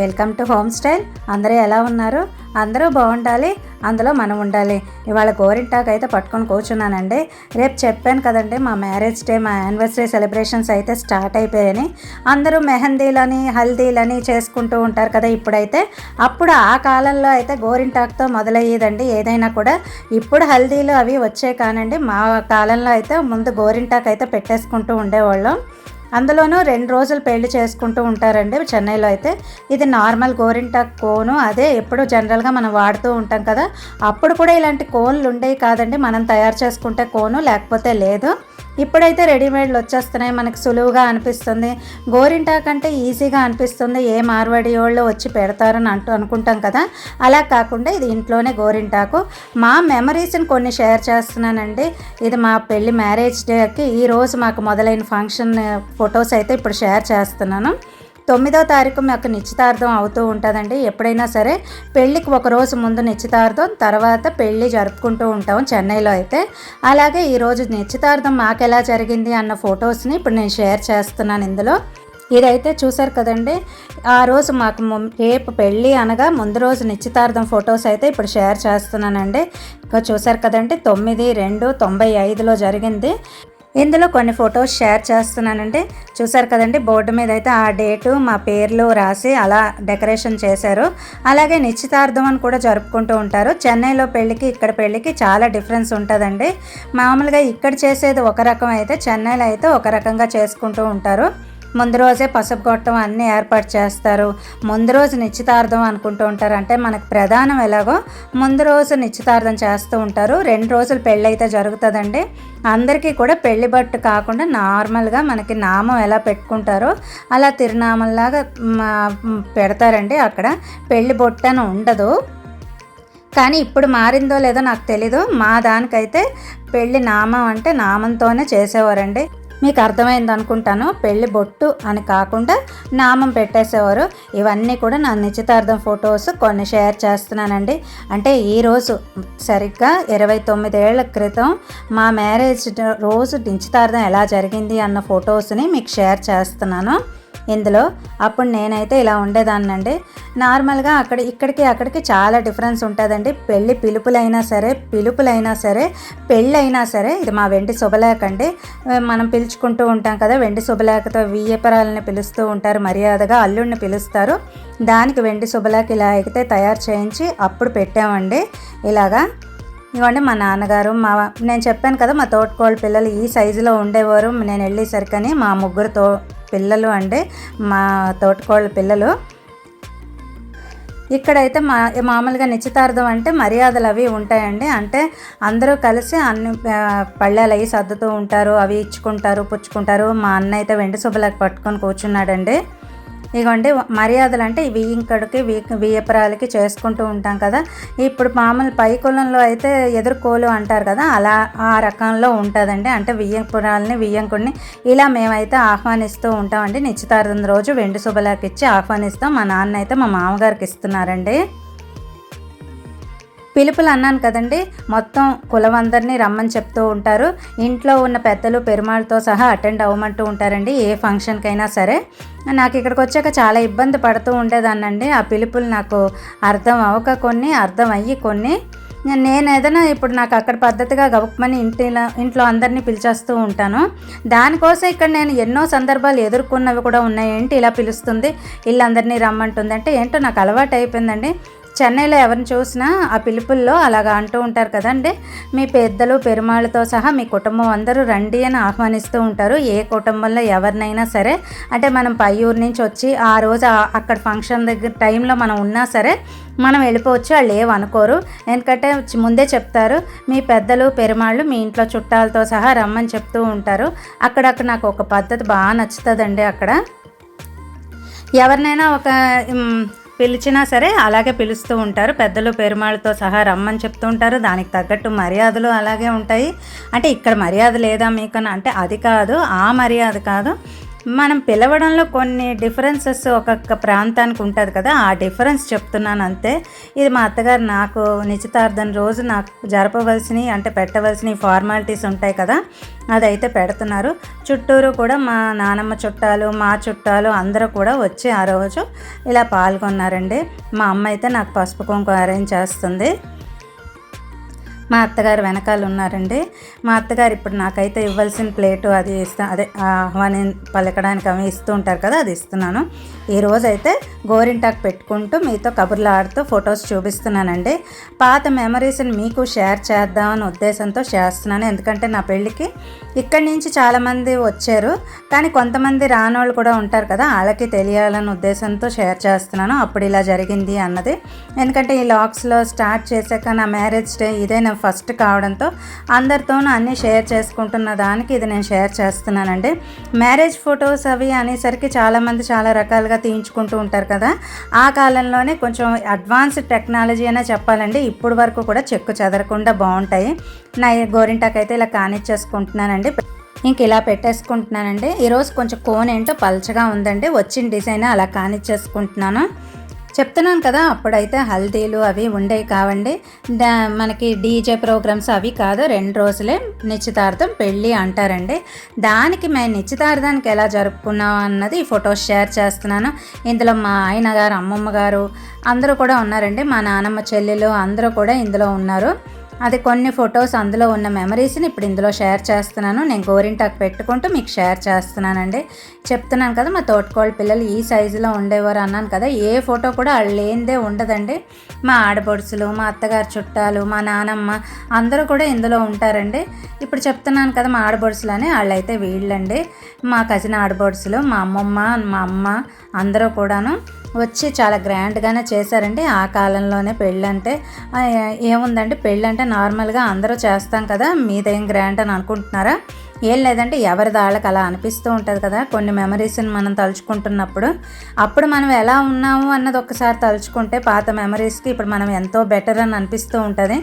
Welcome to home style. అందరూ ఎలా ఉన్నారు? అందరూ బాగుండాలి. అందులో మనం ఉండాలి. ఇవాళ గోరింటాకు అయితే పట్టుకొని కూర్చున్నానండి. రేపు చెప్పాను కదండి మా మ్యారేజ్ డే మా యానివర్సరీ సెలబ్రేషన్స్ అయితే స్టార్ట్ అయిపోయాయని. అందరూ మెహందీలని హల్దీలని చేసుకుంటూ ఉంటారు కదా ఇప్పుడైతే. అప్పుడు ఆ కాలంలో అయితే గోరింటాకుతో మొదలయ్యేదండి ఏదైనా కూడా. ఇప్పుడు హల్దీలు అవి వచ్చే కానండి మా కాలంలో అయితే ముందు గోరింటాకు అయితే పెట్టేసుకుంటూ ఉండేవాళ్ళం. అందులోనూ రెండు రోజులు పెళ్ళి చేసుకుంటూ ఉంటారండి చెన్నైలో అయితే. ఇది నార్మల్ గోరింటాక్ కోను అదే ఎప్పుడు జనరల్గా మనం వాడుతూ ఉంటాం కదా. అప్పుడు కూడా ఇలాంటి కోన్లు ఉండేవి కాదండి. మనం తయారు చేసుకుంటే కోను లేకపోతే లేదు. ఇప్పుడైతే రెడీమేడ్లు వచ్చేస్తున్నాయి. మనకు సులువుగా అనిపిస్తుంది. గోరింటా అంటే ఈజీగా అనిపిస్తుంది. ఏ మార్వాడి వాళ్ళు వచ్చి పెడతారని అంటూ అనుకుంటాం కదా. అలా కాకుండా ఇది ఇంట్లోనే గోరింటాకు. మా మెమరీస్ని కొన్ని షేర్ చేస్తున్నానండి. ఇది మా పెళ్ళి మ్యారేజ్ డేకి ఈరోజు మాకు మొదలైన ఫంక్షన్ ఫొటోస్ అయితే ఇప్పుడు షేర్ చేస్తున్నాను. తొమ్మిదో తారీఖు మాకు నిశ్చితార్థం అవుతూ ఉంటుందండి. ఎప్పుడైనా సరే పెళ్ళికి ఒక రోజు ముందు నిశ్చితార్థం తర్వాత పెళ్ళి జరుపుకుంటూ ఉంటాం చెన్నైలో అయితే. అలాగే ఈరోజు నిశ్చితార్థం మాకు ఎలా జరిగింది అన్న ఫొటోస్ని ఇప్పుడు నేను షేర్ చేస్తున్నాను ఇందులో. ఇదైతే చూసారు కదండి ఆ రోజు మాకు రేపు పెళ్ళి అనగా ముందు రోజు నిశ్చితార్థం ఫొటోస్ అయితే ఇప్పుడు షేర్ చేస్తున్నానండి. ఇంకా చూసారు కదండి తొమ్మిది రెండు తొంభై ఐదులో జరిగింది. ఇందులో కొన్ని ఫొటోస్ షేర్ చేస్తున్నానండి చూసారు కదండి బోర్డు మీద అయితే ఆ డేటు మా పేర్లు రాసి అలా డెకరేషన్ చేశారు. అలాగే నిశ్చితార్థం అని కూడా జరుపుకుంటూ ఉంటారు. చెన్నైలో పెళ్ళికి ఇక్కడ పెళ్ళికి చాలా డిఫరెన్స్ ఉంటుందండి. మామూలుగా ఇక్కడ చేసేది ఒక రకం అయితే చెన్నైలో అయితే ఒక రకంగా చేసుకుంటూ ఉంటారు. ముందు రోజే పసుపు గొట్టం అన్నీ ఏర్పాటు చేస్తారు. ముందు రోజు నిశ్చితార్థం అనుకుంటూ ఉంటారు. అంటే మనకు ప్రధానం ఎలాగో ముందు రోజు నిశ్చితార్థం చేస్తూ ఉంటారు. రెండు రోజులు పెళ్ళి అయితే జరుగుతుందండి. అందరికీ కూడా పెళ్ళి బట్టు కాకుండా నార్మల్గా మనకి నామం ఎలా పెట్టుకుంటారో అలా తిరునామంలాగా పెడతారండి అక్కడ. పెళ్ళి బొట్టు అని ఉండదు. కానీ ఇప్పుడు మారిందో లేదో నాకు తెలీదు. మా దానికైతే పెళ్ళి నామం అంటే నామంతోనే చేసేవారండి. మీకు అర్థమైంది అనుకుంటాను. పెళ్ళి బొట్టు అని కాకుండా నామం పెట్టేసేవారు. ఇవన్నీ కూడా నా నిశ్చితార్థం ఫొటోస్ కొన్ని షేర్ చేస్తున్నానండి. అంటే ఈరోజు సరిగ్గా ఇరవై తొమ్మిదేళ్ళ క్రితం మా మ్యారేజ్ రోజు నిశ్చితార్థం ఎలా జరిగింది అన్న ఫొటోస్ని మీకు షేర్ చేస్తున్నాను. ఇందులో అప్పుడు నేనైతే ఇలా ఉండేదాన్నండి. నార్మల్గా అక్కడ ఇక్కడికి అక్కడికి చాలా డిఫరెన్స్ ఉంటుందండి. పెళ్ళి పిలుపులైనా సరే పిలుపులైనా సరే పెళ్ళి అయినా సరే ఇది మా వెండి శుభలేఖ అండి మనం పిలుచుకుంటూ ఉంటాం కదా వెండి శుభలేఖతో వియ్యపరాలని పిలుస్తూ ఉంటారు మర్యాదగా అల్లుడిని పిలుస్తారు. దానికి వెండి శుభలేఖ ఇలా అయితే తయారు చేయించి అప్పుడు పెట్టామండి. ఇలాగా ఇవ్వండి మా నాన్నగారు మా నేను చెప్పాను కదా మా తోటకోళ్ళ పిల్లలు ఈ సైజులో ఉండేవారు నేను వెళ్ళేసరికని మా ముగ్గురు తో పిల్లలు అండి మా తోటకోళ్ళ పిల్లలు. ఇక్కడైతే మా మామూలుగా నిశ్చితార్థం అంటే మర్యాదలు అవి ఉంటాయండి. అంటే అందరూ కలిసి అన్ని ఆ, పళ్ళాలు అవి సర్దుతూ ఉంటారు అవి ఇచ్చుకుంటారు పుచ్చుకుంటారు. మా అన్న అయితే వెండి శుభలకు పట్టుకొని కూర్చున్నాడండి. ఇగోండి మర్యాదలు అంటే వియ్యంకడికి వి వియ్యపరాలకి చేసుకుంటూ ఉంటాం కదా. ఇప్పుడు మామూలు పై కులంలో అయితే ఎదుర్కోలు అంటారు కదా అలా ఆ రకంలో ఉంటుందండి. అంటే వియ్యపురాలని వియ్యంకుడిని ఇలా మేమైతే ఆహ్వానిస్తూ ఉంటామండి. నిశ్చితార్థం రోజు వెండి శుభలాకి ఇచ్చి ఆహ్వానిస్తాం. మా నాన్న అయితే మా మామగారికి ఇస్తున్నారండి. పిలుపులు అన్నాను కదండి. మొత్తం కులమందరినీ రమ్మని చెప్తూ ఉంటారు. ఇంట్లో ఉన్న పెద్దలు పెరుమాళ్ళతో సహా అటెండ్ అవ్వమంటూ ఉంటారండి. ఏ ఫంక్షన్కైనా సరే. నాకు ఇక్కడికి వచ్చాక చాలా ఇబ్బంది పడుతూ ఉండేదాన్నండి. ఆ పిలుపులు నాకు అర్థం అవ్వక కొన్ని అర్థం అయ్యి కొన్ని. నేను ఏదైనా ఇప్పుడు నాకు అక్కడ పద్ధతిగా గబుక్మని ఇంటిలో ఇంట్లో అందరినీ పిలిచేస్తూ ఉంటాను. దానికోసం ఇక్కడ నేను ఎన్నో సందర్భాలు ఎదుర్కొన్నవి కూడా ఉన్నాయి ఏంటి ఇలా పిలుస్తుంది. వీళ్ళందరినీ రమ్మంటుంది అంటే ఏంటో నాకు అలవాటు అయిపోయిందండి చెన్నైలో ఎవరిని చూసినా ఆ పిలుపుల్లో అలాగా అంటూ ఉంటారు కదండి మీ పెద్దలు పెరుమాళ్ళతో సహా మీ కుటుంబం అందరూ రండి అని ఆహ్వానిస్తూ ఉంటారు. ఏ కుటుంబంలో ఎవరినైనా సరే అంటే మనం పై ఊరు నుంచి వచ్చి ఆ రోజు అక్కడ ఫంక్షన్ దగ్గర టైంలో మనం ఉన్నా సరే మనం వెళ్ళిపోవచ్చు వాళ్ళు ఏమనుకోరు ఎందుకంటే ముందే చెప్తారు మీ పెద్దలు పెరుమాళ్ళు మీ ఇంట్లో చుట్టాలతో సహా రమ్మని చెప్తూ ఉంటారు. అక్కడక్కడ నాకు ఒక పద్ధతి బాగా నచ్చుతుందండి అక్కడ. ఎవరినైనా ఒక పిలిచినా సరే అలాగే పిలుస్తూ ఉంటారు. పెద్దలు పెరుమాళ్ళతో సహా రమ్మని చెప్తూ ఉంటారు. దానికి తగ్గట్టు మర్యాదలు అలాగే ఉంటాయి. అంటే ఇక్కడ మర్యాద లేదా మీకు అంటే అది కాదు. ఆ మర్యాద కాదు. మనం పిలవడంలో కొన్ని డిఫరెన్సెస్ ఒక్కొక్క ప్రాంతానికి ఉంటుంది కదా ఆ డిఫరెన్స్ చెప్తున్నాను అంతే ఇది మా అత్తగారు నాకు నిశ్చితార్థం రోజు నాకు జరపవలసినవి అంటే పెట్టవలసినవి ఫార్మాలిటీస్ ఉంటాయి కదా అదైతే పెడుతున్నారు. చుట్టూరు కూడా మా నానమ్మ చుట్టాలు మా చుట్టాలు అందరూ కూడా వచ్చి ఆ రోజు ఇలా పాల్గొన్నారండి. మా అమ్మ అయితే నాకు పసుపు కుంకుమ అరేంజ్ చేస్తుంది. మా అత్తగారు వెనకాల ఉన్నారండి. మా అత్తగారు ఇప్పుడు నాకైతే ఇవ్వాల్సిన ప్లేటు అది ఇస్తా అదే ఆహ్వానం పలకడానికి అవి ఇస్తూ ఉంటారు కదా అది ఇస్తున్నాను. ఈ రోజైతే అయితే గోరింటాకు పెట్టుకుంటూ మీతో కబుర్లు ఆడుతూ ఫొటోస్ చూపిస్తున్నానండి. పాత మెమరీస్ని మీకు షేర్ చేద్దామని ఉద్దేశంతో చేస్తున్నాను. ఎందుకంటే నా పెళ్ళికి ఇక్కడి నుంచి చాలామంది వచ్చారు. కానీ కొంతమంది రానోళ్ళు కూడా ఉంటారు కదా వాళ్ళకి తెలియాలన్న ఉద్దేశంతో షేర్ చేస్తున్నాను. అప్పుడు ఇలా జరిగింది అన్నది. ఎందుకంటే ఈ లాక్స్లో స్టార్ట్ చేశాక నా మ్యారేజ్ డే ఇదే నా ఫస్ట్ కావడంతో అందరితోనూ అన్నీ షేర్ చేసుకుంటున్న దానికి ఇది నేను షేర్ చేస్తున్నానండి. మ్యారేజ్ ఫొటోస్ అవి అనేసరికి చాలామంది చాలా రకాలుగా తీయించుకుంటూ ఉంటారు కదా. ఆ కాలంలోనే కొంచెం అడ్వాన్స్డ్ టెక్నాలజీ అనే చెప్పాలండి. ఇప్పుడు వరకు కూడా చెక్కు చెదరకుండా బాగుంటాయి. నా గోరింటాకైతే ఇలా కానిచ్చేసుకుంటున్నానండి. ఇంక ఇలా పెట్టేసుకుంటున్నానండి. ఈరోజు కొంచెం కోన్ ఏంటో పల్చగా ఉందండి. వచ్చిన డిజైన్ అలా కానిచ్చేసుకుంటున్నాను. చెప్తున్నాను కదా అప్పుడైతే హల్దీలు అవి ఉండేవి కావండి. మనకి డీజే ప్రోగ్రామ్స్ అవి కాదు రెండు రోజులే నిశ్చితార్థం పెళ్ళి అంటారండి. దానికి మేము నిశ్చితార్థానికి ఎలా జరుపుకున్నాం అన్నది ఫొటోస్ షేర్ చేస్తున్నాను. ఇందులో మా ఆయన గారు అమ్మమ్మ గారు అందరూ కూడా ఉన్నారండి. మా నానమ్మ చెల్లెలు అందరూ కూడా ఇందులో ఉన్నారు. అది కొన్ని ఫొటోస్ అందులో ఉన్న మెమరీస్ని ఇప్పుడు ఇందులో షేర్ చేస్తున్నాను. నేను గోరింటాకు పెట్టుకుంటూ మీకు షేర్ చేస్తున్నానండి. చెప్తున్నాను కదా మా తోటకోళ్ళ పిల్లలు ఈ సైజులో ఉండేవారు అన్నాను కదా ఏ ఫోటో కూడా వాళ్ళు లేనిదే ఉండదండి. మా ఆడబొడుసులు మా అత్తగారు చుట్టాలు మా నానమ్మ అందరూ కూడా ఇందులో ఉంటారండి. ఇప్పుడు చెప్తున్నాను కదా మా ఆడబొడుసులు అని వాళ్ళైతే వీళ్ళండి. మా కజిన్ ఆడబొడుసులు మా అమ్మమ్మ మా అమ్మ అందరూ కూడాను వచ్చి చాలా గ్రాండ్గానే చేశారండి. ఆ కాలంలోనే పెళ్ళంటే ఏముందండి? పెళ్ళంటే నార్మల్గా అందరూ చేస్తాం కదా మీదేం గ్రాండ్ అని అనుకుంటున్నారా? ఏం లేదంటే ఎవరి దాళ్ళకి అలా అనిపిస్తూ ఉంటుంది కదా కొన్ని మెమరీస్ని మనం తలుచుకుంటున్నప్పుడు. అప్పుడు మనం ఎలా ఉన్నాము అన్నది ఒకసారి తలుచుకుంటే పాత మెమరీస్కి ఇప్పుడు మనం ఎంతో బెటర్ అని అనిపిస్తూ ఉంటుంది.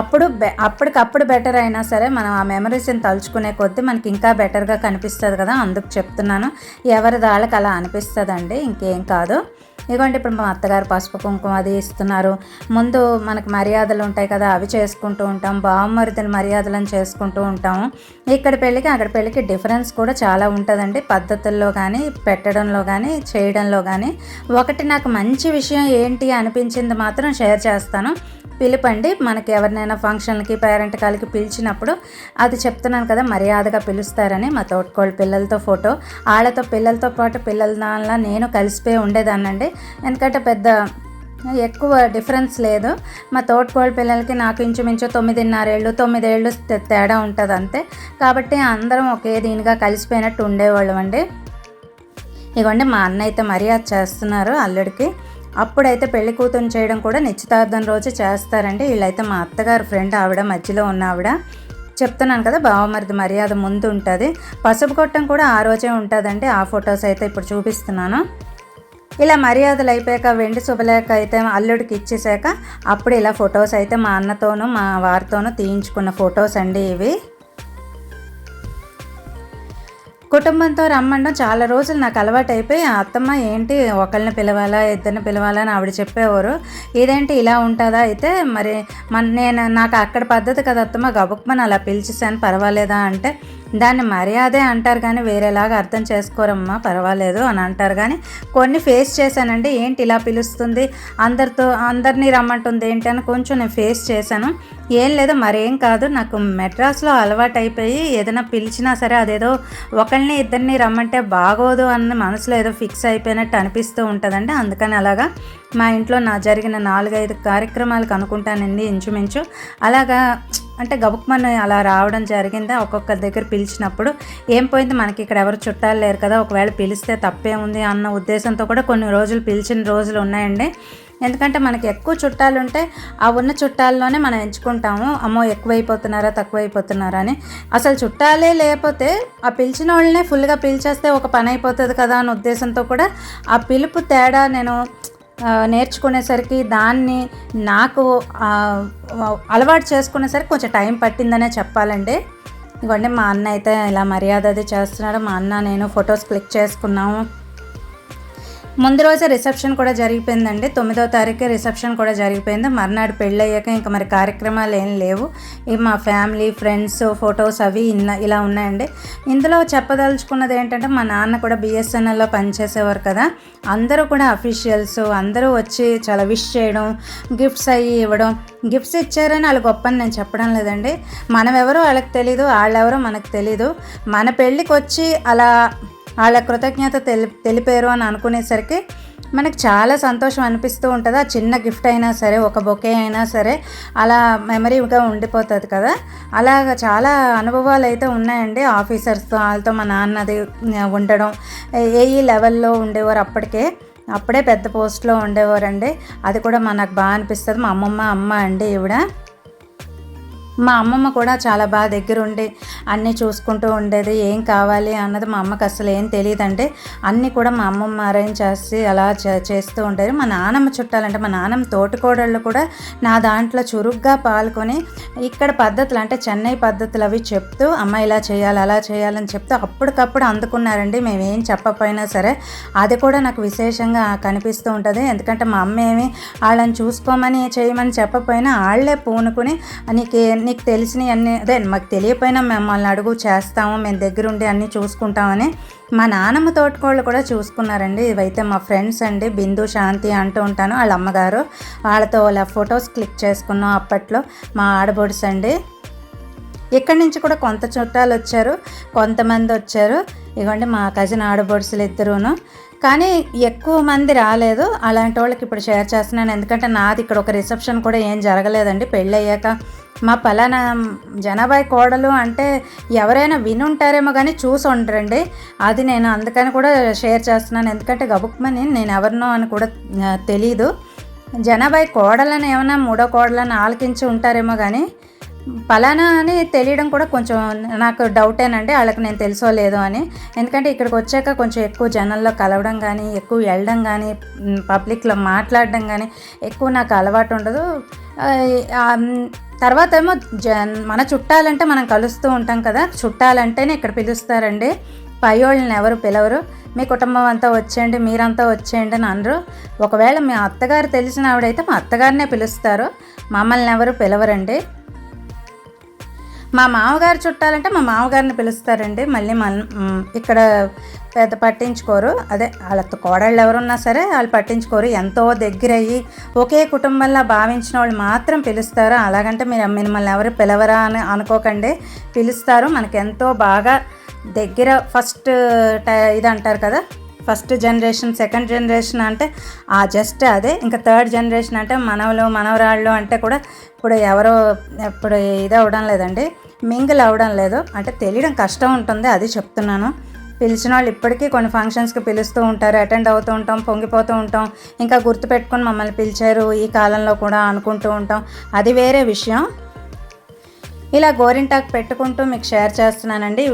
అప్పుడు అప్పటికప్పుడు బెటర్ అయినా సరే మనం ఆ మెమరీస్ని తలుచుకునే కొద్దీ మనకి ఇంకా బెటర్గా కనిపిస్తుంది కదా అందుకు చెప్తున్నాను. ఎవరి దాళ్ళకి అలా అనిపిస్తుందండి ఇంకేం కాదు. ఇదిగోండి ఇప్పుడు మా అత్తగారు పసుపు కుంకుమ అది ఇస్తున్నారు. ముందు మనకు మర్యాదలు ఉంటాయి కదా అవి చేసుకుంటూ ఉంటాం. బావమరిదల మర్యాదలను చేసుకుంటూ ఉంటాము ఇక్కడ పెళ్ళికి అక్కడ పెళ్ళికి డిఫరెన్స్ కూడా చాలా ఉంటుందండి. పద్ధతుల్లో కానీ పెట్టడంలో కానీ చేయడంలో కానీ ఒకటి నాకు మంచి విషయం ఏంటి అనిపించింది మాత్రం షేర్ చేస్తాను. పిలుపండి. మనకి ఎవరినైనా ఫంక్షన్లకి పేరెంట్ కాలకి పిలిచినప్పుడు అది చెప్తున్నాను కదా మర్యాదగా పిలుస్తారని మా తోటకోళ్ళ పిల్లలతో ఫోటో. వాళ్ళతో పిల్లలతో పాటు పిల్లల దానిలా నేను కలిసిపోయి ఉండేదాన్నండి. ఎందుకంటే పెద్ద ఎక్కువ డిఫరెన్స్ లేదు. మా తోటకోళ్ళ పిల్లలకి నాకు ఇంచుమించు తొమ్మిదిన్నరేళ్ళు తొమ్మిదేళ్ళు తేడా ఉంటుంది అంతే. కాబట్టి అందరం ఒకే దీనిగా కలిసిపోయినట్టు ఉండేవాళ్ళం అండి ఇవ్వండి మా అన్న అయితే మర్యాద చేస్తున్నారు అల్లుడికి. అప్పుడైతే పెళ్ళి కూతురు చేయడం కూడా నిశ్చితార్థం రోజు చేస్తారండి. వీళ్ళైతే మా అత్తగారు ఫ్రెండ్ ఆవిడ మధ్యలో ఉన్న ఆవిడ. చెప్తున్నాను కదా బావమరిది మర్యాద ముందు ఉంటుంది. పసుపు కొట్టం కూడా ఆ రోజే ఉంటుందండి. ఆ ఫొటోస్ అయితే ఇప్పుడు చూపిస్తున్నాను. ఇలా మర్యాదలు అయిపోయాక వెండి శుభలేఖ అయితే అల్లుడికి ఇచ్చేసాక అప్పుడు ఇలా ఫొటోస్ అయితే మా అన్నతోనూ మా వారితోనూ తీయించుకున్న ఫొటోస్ అండి ఇవి. కుటుంబంతో రమ్మండం చాలా రోజులు నాకు అలవాటు అయిపోయి అత్తమ్మ ఏంటి ఒకళ్ళని పిలవాలా ఇద్దరిని పిలవాలా? అని ఆవిడ చెప్పేవారు. ఇదేంటి ఇలా ఉంటుందా అయితే మరి మన నేను నాకు అక్కడ పద్ధతి కదా అత్తమ్మ గబుక్మని అలా పిలిచేసాను పర్వాలేదా? అంటే దాన్ని మర్యాదే అంటారు కానీ వేరేలాగా అర్థం చేసుకోరమ్మా పర్వాలేదు అని అంటారు. కానీ కొన్ని ఫేస్ చేశానండి. ఏంటి ఇలా పిలుస్తుంది? అందరితో అందరినీ రమ్మంటుంది ఏంటి అని కొంచెం నేను ఫేస్ చేశాను. ఏం లేదు మరేం కాదు. నాకు మెడ్రాస్లో అలవాటు అయిపోయి ఏదైనా పిలిచినా సరే అదేదో ఒకరిని ఇద్దరిని రమ్మంటే బాగోదు అన్న మనసులో ఏదో ఫిక్స్ అయిపోయినట్టు అనిపిస్తూ ఉంటుందండి. అందుకని అలాగా మా ఇంట్లో నా జరిగిన నాలుగైదు కార్యక్రమాలకు అనుకుంటానండి ఇంచుమించు. అలాగా అంటే గబుక్మన్ అలా రావడం జరిగిందా? ఒక్కొక్క దగ్గర పిలిచినప్పుడు ఏం పోయింది? మనకి ఇక్కడ ఎవరు చుట్టాలు లేరు కదా ఒకవేళ పిలిస్తే తప్పే ఉంది అన్న ఉద్దేశంతో కూడా కొన్ని రోజులు పిలిచిన రోజులు ఉన్నాయండి. ఎందుకంటే మనకి ఎక్కువ చుట్టాలు ఉంటే ఆ ఉన్న చుట్టాల్లోనే మనం ఎంచుకుంటాము అమ్మో ఎక్కువైపోతున్నారా తక్కువైపోతున్నారా అని. అసలు చుట్టాలే లేకపోతే ఆ పిలిచిన వాళ్ళనే ఫుల్గా పిలిచేస్తే ఒక పని అయిపోతుంది కదా అన్న ఉద్దేశంతో కూడా ఆ పిలుపు తేడా నేను నేర్చుకునేసరికి దాన్ని నాకు అలవాటు చేసుకునేసరికి కొంచెం టైం పట్టిందనే చెప్పాలండి. ఇంకోండి మా అన్న అయితే ఇలా మర్యాద అది చేస్తున్నాడు. మా అన్న నేను ఫొటోస్ క్లిక్ చేసుకున్నాము. ముందు రోజే రిసెప్షన్ కూడా జరిగిపోయిందండి. తొమ్మిదవ తారీఖు రిసెప్షన్ కూడా జరిగిపోయింది. మర్నాడు పెళ్ళయ్యాక ఇంకా మరి కార్యక్రమాలు ఏం లేవు. ఇవి మా ఫ్యామిలీ ఫ్రెండ్స్ ఫొటోస్ అవి ఇన్న ఇలా ఉన్నాయండి. ఇందులో చెప్పదలుచుకున్నది ఏంటంటే మా నాన్న కూడా బిఎస్ఎన్ఎల్లో పనిచేసేవారు కదా. అందరూ కూడా అఫీషియల్స్ అందరూ వచ్చి చాలా విష్ చేయడం గిఫ్ట్స్ అయ్యి ఇవ్వడం గిఫ్ట్స్ ఇచ్చారని వాళ్ళు గొప్ప నేను చెప్పడం లేదండి. మనం ఎవరో వాళ్ళకి తెలీదు వాళ్ళెవరో మనకు తెలీదు. మన పెళ్ళికి వచ్చి అలా వాళ్ళ కృతజ్ఞత తెలి తెలిపారు అని అనుకునేసరికి మనకు చాలా సంతోషం అనిపిస్తూ ఉంటుంది. ఆ చిన్న గిఫ్ట్ అయినా సరే ఒక బొకే అయినా సరే అలా మెమరీగా ఉండిపోతుంది కదా. అలాగ చాలా అనుభవాలు అయితే ఉన్నాయండి. ఆఫీసర్స్తో వాళ్ళతో మా నాన్నది ఉండడం. ఏ ఈ లెవెల్లో ఉండేవారు అప్పటికే అప్పుడే పెద్ద పోస్ట్లో ఉండేవారండి. అది కూడా మనకు బాగా అనిపిస్తుంది. మా అమ్మమ్మ అమ్మ అండి ఈవిడ. మా అమ్మమ్మ కూడా చాలా బాగా దగ్గర ఉండి అన్నీ చూసుకుంటూ ఉండేది ఏం కావాలి అన్నది మా అమ్మకి అసలు ఏం తెలియదంటే అన్నీ కూడా మా అమ్మమ్మ అరేంజ్ చేసి అలా చేస్తూ ఉండేది. మా నానమ్మ చుట్టాలంటే మా నాన్నమ్మ తోటికోడళ్ళు కూడా నా దాంట్లో చురుగ్గా పాల్గొని ఇక్కడ పద్ధతులు అంటే చెన్నై పద్ధతులు అవి చెప్తూ అమ్మ ఇలా చేయాలి అలా చేయాలని చెప్తూ అప్పటికప్పుడు అందుకున్నారండి. మేమేం చెప్పపోయినా సరే అది కూడా నాకు విశేషంగా కనిపిస్తూ ఉంటుంది. ఎందుకంటే మా అమ్మ ఏమి వాళ్ళని చూసుకోమని చేయమని చెప్పకపోయినా వాళ్ళే పూనుకుని నీకు నీకు తెలిసినవి అన్నీ అదే మాకు తెలియపోయినా మిమ్మల్ని అడుగు చేస్తాము మేము దగ్గరుండి అన్నీ చూసుకుంటామని మా నానమ్మ తోటకోళ్ళు కూడా చూసుకున్నారండి. ఇవైతే మా ఫ్రెండ్స్ అండి బిందు శాంతి అంటూ ఉంటాను వాళ్ళ అమ్మగారు. వాళ్ళతో వాళ్ళ ఫొటోస్ క్లిక్ చేసుకున్నాం అప్పట్లో మా ఆడబొడుసు అండి. ఇక్కడి నుంచి కూడా కొంత చుట్టాలు వచ్చారు కొంతమంది వచ్చారు. ఇవ్వండి మా కజిన్ ఆడబొడుసులు ఇద్దరును. కానీ ఎక్కువ మంది రాలేదు. అలాంటి వాళ్ళకి ఇప్పుడు షేర్ చేస్తున్నాను. ఎందుకంటే నాది ఇక్కడ ఒక రిసెప్షన్ కూడా ఏం జరగలేదండి. పెళ్ళయ్యాక మా పలానా జనాభాయ్ కోడలు అంటే ఎవరైనా వినుంటారేమో కానీ చూసి ఉండరండి. అది నేను అందుకని కూడా షేర్ చేస్తున్నాను. ఎందుకంటే గబుక్మని నేను ఎవరినో అని కూడా తెలీదు. జనాభాయ్ కోడలని ఏమైనా మూడో కోడలను ఆలకించి ఉంటారేమో కానీ పలానా అని తెలియడం కూడా కొంచెం నాకు డౌటేనండి వాళ్ళకి నేను తెలుసో లేదో అని. ఎందుకంటే ఇక్కడికి వచ్చాక కొంచెం ఎక్కువ జనంలో కలవడం కానీ ఎక్కువ వెళ్ళడం కానీ పబ్లిక్లో మాట్లాడడం కానీ ఎక్కువ నాకు అలవాటు ఉండదు. తర్వాత ఏమో జ మన చుట్టాలంటే మనం కలుస్తూ ఉంటాం కదా. చుట్టాలంటేనే ఇక్కడ పిలుస్తారండి. పై వాళ్ళని ఎవరు పిలవరు. మీ కుటుంబం అంతా వచ్చేయండి మీరంతా వచ్చేయండి అని అనరు. ఒకవేళ మీ అత్తగారు తెలిసిన ఆవిడైతే మా అత్తగారినే పిలుస్తారు. మమ్మల్ని ఎవరు పిలవరండి. మా మామగారు చుట్టాలంటే మా మామగారిని పిలుస్తారండి. మళ్ళీ మన ఇక్కడ పెద్ద పట్టించుకోరు. అదే వాళ్ళ కోడళ్ళు ఎవరున్నా సరే వాళ్ళు పట్టించుకోరు. ఎంతో దగ్గరయ్యి ఒకే కుటుంబంలో భావించిన వాళ్ళు మాత్రం పిలుస్తారు. అలాగంటే మీరు మిమ్మల్ని ఎవరు పిలవరా అని అనుకోకండి. పిలుస్తారు. మనకి ఎంతో బాగా దగ్గర ఫస్ట్ ఇది అంటారు కదా. ఫస్ట్ జనరేషన్ సెకండ్ జనరేషన్ అంటే ఆ జస్ట్ అదే. ఇంకా థర్డ్ జనరేషన్ అంటే మనవలు మనవరాళ్ళు అంటే కూడా ఇప్పుడు ఎవరో ఇప్పుడు ఇది అవ్వడం లేదండి. మింగిల్ అవ్వడం లేదు. అంటే తెలియడం కష్టం ఉంటుంది అది చెప్తున్నాను. పిలిచిన వాళ్ళు ఇప్పటికీ కొన్ని ఫంక్షన్స్కి పిలుస్తూ ఉంటారు అటెండ్ అవుతూ ఉంటాం పొంగిపోతూ ఉంటాం. ఇంకా గుర్తుపెట్టుకొని మమ్మల్ని పిలిచారు ఈ కాలంలో కూడా అనుకుంటూ ఉంటాం. అది వేరే విషయం. ఇలా గోరింటాకు పెట్టుకుంటూ మీకు షేర్ చేస్తున్నానండి.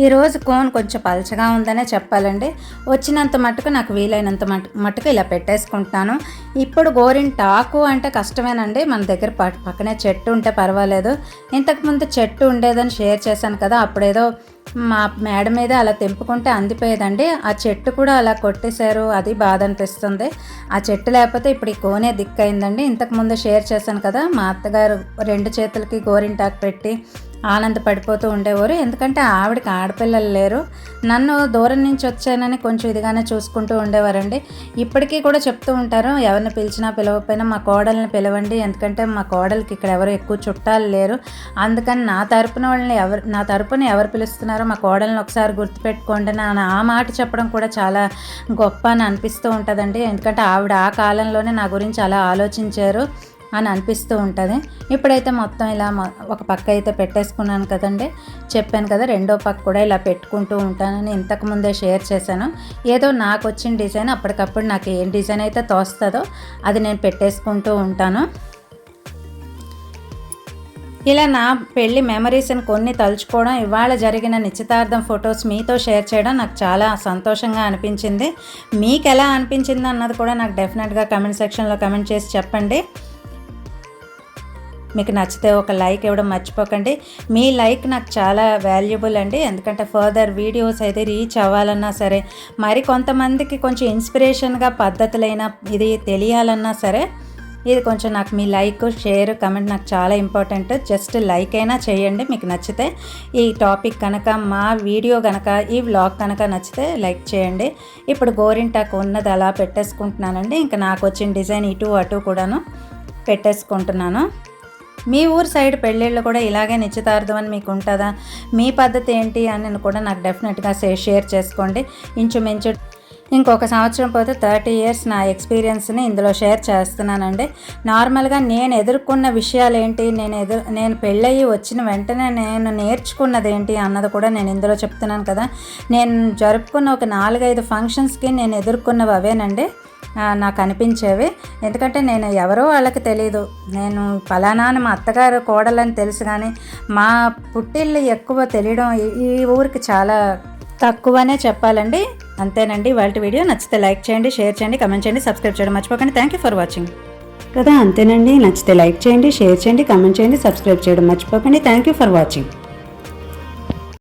ఈరోజు కోన్ కొంచెం పలచగా ఉందనే చెప్పాలండి. వచ్చినంత మట్టుకు నాకు వీలైనంత మట్టుకు ఇలా పెట్టేసుకుంటాను ఇప్పుడు గోరింటాకు అంటే కష్టమేనండి. మన దగ్గర పక్కనే చెట్టు ఉంటే పర్వాలేదు. ఇంతకుముందు చెట్టు ఉండేదని షేర్ చేశాను కదా అప్పుడేదో మా మేడ మీద అలా తెంపుకుంటే అందిపోయేదండి. ఆ చెట్టు కూడా అలా కొట్టేశారు. అది బాధ అనిపిస్తుంది. ఆ చెట్టు లేకపోతే ఇప్పుడు ఈ కోనే దిక్కయిందండి. ఇంతకుముందు షేర్ చేశాను కదా మా అత్తగారు రెండు చేతులకి గోరింటాకు పెట్టి ఆనందపడిపోతూ ఉండేవారు. ఎందుకంటే ఆవిడకి ఆడపిల్లలు లేరు. నన్ను దూరం నుంచి వచ్చానని కొంచెం ఇదిగానే చూసుకుంటూ ఉండేవారండి. ఇప్పటికీ కూడా చెప్తూ ఉంటారు ఎవరిని పిలిచినా పిలవకపోయినా మా కోడల్ని పిలవండి. ఎందుకంటే మా కోడలికి ఇక్కడ ఎవరు ఎక్కువ చుట్టాలు లేరు. అందుకని నా తరపున వాళ్ళని ఎవరు నా తరపున ఎవరు పిలుస్తున్నారో మా కోడల్ని ఒకసారి గుర్తుపెట్టుకోండి నా ఆ మాట చెప్పడం కూడా చాలా గొప్ప అని అనిపిస్తూ ఉంటుందండి. ఎందుకంటే ఆవిడ ఆ కాలంలోనే నా గురించి అలా ఆలోచించారు. అని అనిపిస్తూ ఉంటుంది. ఇప్పుడైతే మొత్తం ఇలా ఒక పక్క అయితే పెట్టేసుకున్నాను కదండి. చెప్పాను కదా రెండో పక్క కూడా ఇలా పెట్టుకుంటూ ఉంటానని ఇంతకుముందే షేర్ చేశాను. ఏదో నాకు వచ్చిన డిజైన్ అప్పటికప్పుడు నాకు ఏం డిజైన్ అయితే తోస్తుందో అది నేను పెట్టేసుకుంటూ ఉంటాను. ఇలా నా పెళ్ళి మెమరీస్ని కొన్ని తలుచుకోవడం ఇవాళ జరిగిన నిశ్చితార్థం ఫొటోస్ మీతో షేర్ చేయడం నాకు చాలా సంతోషంగా అనిపించింది. మీకు ఎలా అనిపించింది అన్నది కూడా నాకు డెఫినెట్గా కమెంట్ సెక్షన్లో కమెంట్ చేసి చెప్పండి. మీకు నచ్చితే ఒక లైక్ ఇవ్వడం మర్చిపోకండి. మీ లైక్ నాకు చాలా వాల్యుబుల్ అండి. ఎందుకంటే ఫర్దర్ వీడియోస్ అయితే రీచ్ అవ్వాలన్నా సరే మరి కొంతమందికి కొంచెం ఇన్స్పిరేషన్గా పద్ధతులైన ఇది తెలియాలన్నా సరే ఇది కొంచెం నాకు మీ లైక్ షేర్ కమెంట్ నాకు చాలా ఇంపార్టెంట్ జస్ట్ లైక్ అయినా చేయండి. మీకు నచ్చితే ఈ టాపిక్ కనుక మా వీడియో కనుక ఈ వ్లాగ్ కనుక నచ్చితే లైక్ చేయండి. ఇప్పుడు గోరింటాకు ఉన్నది అలా పెట్టేసుకుంటున్నానండి. ఇంకా నాకు వచ్చిన డిజైన్ ఇటు అటు కూడాను పెట్టేసుకుంటున్నాను. మీ ఊరు సైడ్ పెళ్ళిళ్ళు కూడా ఇలాగే నిశ్చితార్థం అని మీకు ఉంటుందా? మీ పద్ధతి ఏంటి అని కూడా నాకు డెఫినెట్గా షేర్ చేసుకోండి. ఇంచుమించు ఇంకొక సంవత్సరం పోతే థర్టీ ఇయర్స్ నా ఎక్స్పీరియన్స్ని ఇందులో షేర్ చేస్తున్నానండి. నార్మల్గా నేను ఎదుర్కొన్న విషయాలు ఏంటి నేను ఎదురు నేను పెళ్ళయి వచ్చిన వెంటనే నేను నేర్చుకున్నది ఏంటి అన్నది కూడా నేను ఇందులో చెప్తున్నాను కదా. నేను జరుపుకున్న ఒక నాలుగైదు ఫంక్షన్స్కి నేను ఎదుర్కొన్నవి అవేనండి. నాకు అనిపించేవి. ఎందుకంటే నేను ఎవరో వాళ్ళకి తెలియదు నేను ఫలానా మా అత్తగారు కోడలని తెలుసు కానీ మా పుట్టిల్లు ఎక్కువ తెలియడం ఈ ఊరికి చాలా తక్కువనే చెప్పాలండి. అంతేనండి. వాళ్ళ వీడియో నచ్చితే లైక్ చేయండి షేర్ చేయండి కమెంట్ చేయండి సబ్స్క్రైబ్ చేయడం మర్చిపోకండి. థ్యాంక్ యూ ఫర్ వాచింగ్ కదా అంతేనండి. నచ్చితే లైక్ చేయండి షేర్ చేయండి కమెంట్ చేయండి సబ్స్క్రైబ్ చేయడం మర్చిపోకండి. Thank you for watching